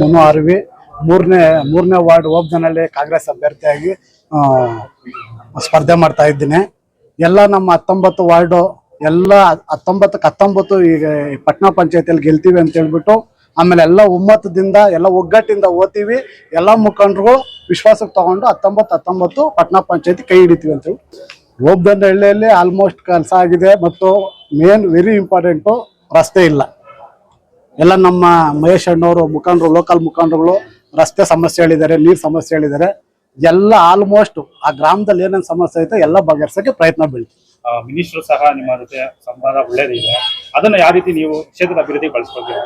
ಮನು ಅರವಿ, ಮೂರನೇ ಮೂರನೇ ವಾರ್ಡ್ ಓಬ್ಜನಲ್ಲಿ ಕಾಂಗ್ರೆಸ್ ಅಭ್ಯರ್ಥಿಯಾಗಿ ಸ್ಪರ್ಧೆ ಮಾಡ್ತಾ ಇದ್ದೀನಿ. ಎಲ್ಲ ನಮ್ಮ ಹತ್ತೊಂಬತ್ತು ವಾರ್ಡು, ಎಲ್ಲ ಹತ್ತೊಂಬತ್ತಕ್ಕೆ ಹತ್ತೊಂಬತ್ತು ಈಗ ಪಟ್ನಾ ಪಂಚಾಯತಿಯಲ್ಲಿ ಗೆಲ್ತೀವಿ ಅಂತ ಹೇಳ್ಬಿಟ್ಟು, ಆಮೇಲೆ ಎಲ್ಲ ಒಮ್ಮತದಿಂದ ಎಲ್ಲ ಒಗ್ಗಟ್ಟಿಂದ ಓದ್ತೀವಿ. ಎಲ್ಲ ಮುಖಂಡರು ವಿಶ್ವಾಸಕ್ಕೆ ತಗೊಂಡು ಹತ್ತೊಂಬತ್ತು ಹತ್ತೊಂಬತ್ತು ಪಟ್ನಾ ಪಂಚಾಯತಿ ಕೈ ಹಿಡಿತೀವಿ ಅಂತ ಹೇಳಿ ಹಳ್ಳಿಯಲ್ಲಿ ಆಲ್ಮೋಸ್ಟ್ ಕೆಲಸ ಆಗಿದೆ, ಮತ್ತು ಮೇನ್ ವೆರಿ ಇಂಪಾರ್ಟೆಂಟು ರಸ್ತೆ ಇಲ್ಲ. ಎಲ್ಲ ನಮ್ಮ ಮಹೇಶ್ ಅಣ್ಣವರು ಮುಖಂಡರು ಲೋಕಲ್ ಮುಖಂಡರುಗಳು ರಸ್ತೆ ಸಮಸ್ಯೆ ಹೇಳಿದ್ದಾರೆ ನೀರು ಸಮಸ್ಯೆ ಹೇಳಿದ್ದಾರೆ. ಎಲ್ಲ ಆಲ್ಮೋಸ್ಟ್ ಆ ಗ್ರಾಮದಲ್ಲಿ ಏನೇನು ಸಮಸ್ಯೆ ಐತೆ ಎಲ್ಲ ಬಗೆಹರಿಸೋಕೆ ಪ್ರಯತ್ನ ಬೀಳ್ತೀವಿ. ಮಿನಿಸ್ಟರ್ ಸಹ ನಿಮ್ಮ ಜೊತೆ ಸಂವಾದ ಒಳ್ಳೇದಿದೆ ಅದನ್ನ ಯಾವ ರೀತಿ ನೀವು ಕ್ಷೇತ್ರದ ಅಭಿವೃದ್ಧಿ ಬಳಸ್ಕೊಳ್ತೀರಾ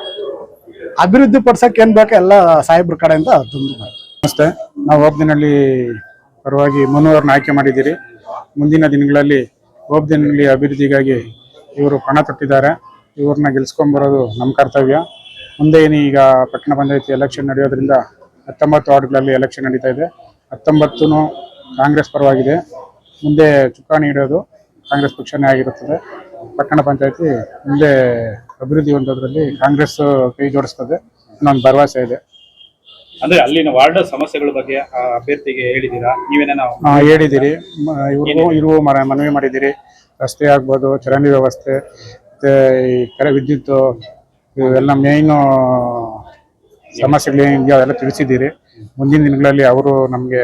ಅಭಿವೃದ್ಧಿ ಪಡಿಸೋಕೆ ಏನು ಬೇಕು ಎಲ್ಲ ಸಾಹೇಬ್ರ ಕಡೆಯಿಂದ ತುಂಬ. ನಮಸ್ತೆ. ನಾವು ಓಬ್ದಿನಲ್ಲಿ ಪರವಾಗಿ ಮನುವರನ್ನ ಆಯ್ಕೆ ಮಾಡಿದ್ದೀರಿ. ಮುಂದಿನ ದಿನಗಳಲ್ಲಿ ಓಬ್ದಿನಲ್ಲಿ ಅಭಿವೃದ್ಧಿಗಾಗಿ ಇವರು ಪಣ ತೊಟ್ಟಿದ್ದಾರೆ. ಇವ್ರನ್ನ ಗೆಲ್ಸ್ಕೊಂಬರೋದು ನಮ್ಮ ಕರ್ತವ್ಯ. ಮುಂದೆ ಏನು ಈಗ ಪಟ್ಟಣ ಪಂಚಾಯತಿ ಎಲೆಕ್ಷನ್ ನಡೆಯೋದ್ರಿಂದ ಹತ್ತೊಂಬತ್ತು ವಾರ್ಡ್ಗಳಲ್ಲಿ ಎಲೆಕ್ಷನ್ ನಡೀತಾ ಇದೆ. ಹತ್ತೊಂಬತ್ತು ಕಾಂಗ್ರೆಸ್ ಪರವಾಗಿದೆ. ಮುಂದೆ ಚುಕ್ಕಾಣಿ ಇಡೋದು ಕಾಂಗ್ರೆಸ್ ಪಕ್ಷನೇ ಆಗಿರುತ್ತದೆ. ಪಟ್ಟಣ ಪಂಚಾಯತಿ ಮುಂದೆ ಅಭಿವೃದ್ಧಿ ಹೊಂದೋದ್ರಲ್ಲಿ ಕಾಂಗ್ರೆಸ್ ಕೈ ಜೋಡಿಸ್ತದೆ. ಅನ್ನೋ ಭರವಸೆ ಇದೆ. ಅಂದ್ರೆ ಅಲ್ಲಿನ ವಾರ್ಡ್ ಸಮಸ್ಯೆಗಳ ಬಗ್ಗೆ ಆ ಅಭ್ಯರ್ಥಿಗೆ ಹೇಳಿದ್ದೀರಾ? ನೀವೇನೇನೋ ಆ, ಹೇಳಿದ್ದೀರಿ. ಇವರು ಇವ್ರಿಗೂ ಇರುವ ಮನವಿ ಮಾಡಿದ್ದೀರಿ. ರಸ್ತೆ ಆಗ್ಬೋದು ಚರಂಡಿ ವ್ಯವಸ್ಥೆ ಮತ್ತೆ ಈ ಕರೆ ವಿದ್ಯುತ್ ಇವೆಲ್ಲ ಮೇಯ್ನು ಸಮಸ್ಯೆಗಳು ಏನಿದೆಯೋ ಅವೆಲ್ಲ ತಿಳಿಸಿದ್ದೀರಿ. ಮುಂದಿನ ದಿನಗಳಲ್ಲಿ ಅವರು ನಮಗೆ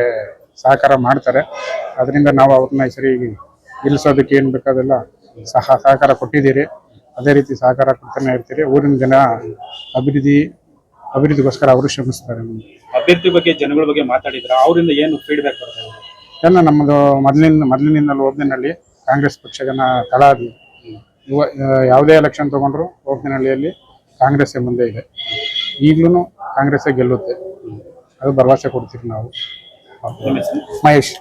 ಸಹಕಾರ ಮಾಡ್ತಾರೆ. ಅದರಿಂದ ನಾವು ಅವ್ರನ್ನ ಸರಿ ನಿಲ್ಲಿಸೋದಕ್ಕೆ ಏನು ಬೇಕಾದೆಲ್ಲ ಸಹ ಸಹಕಾರ ಕೊಟ್ಟಿದ್ದೀರಿ. ಅದೇ ರೀತಿ ಸಹಕಾರ ಕೊಡ್ತಾನೆ ಇರ್ತೀರಿ. ಊರಿನ ಜನ ಅಭಿವೃದ್ಧಿ ಅಭಿವೃದ್ಧಿಗೋಸ್ಕರ ಅವರು ಶ್ರಮಿಸ್ತಾರೆ ಅಭ್ಯರ್ಥಿ ಬಗ್ಗೆ ಜನಗಳ ಬಗ್ಗೆ ಮಾತಾಡಿದ್ರ ಅವರಿಂದ ಏನು ಫೀಡ್ಬ್ಯಾಕ್ ಬರ್ತಾರೆ ಎಲ್ಲ ನಮ್ಮದು ಮೊದಲಿನ ಮೊದಲಿನಿಂದಲೂ ಓಬ್ದಿನಲ್ಲಿ ಕಾಂಗ್ರೆಸ್ ಪಕ್ಷದ ತಳಾದಿ ಇವ ಯಾವುದೇ ಎಲೆಕ್ಷನ್ ತಗೊಂಡ್ರು ಹೋಗಿನಹಳ್ಳಿಯಲ್ಲಿ ಕಾಂಗ್ರೆಸ್ಸೇ ಮುಂದೆ ಇದೆ. ಈಗಲೂ ಕಾಂಗ್ರೆಸ್ಸೇ ಗೆಲ್ಲುತ್ತೆ. ಅದು ಭರವಸೆ ಕೊಡ್ತೀವಿ ನಾವು. ಮಹೇಶ್.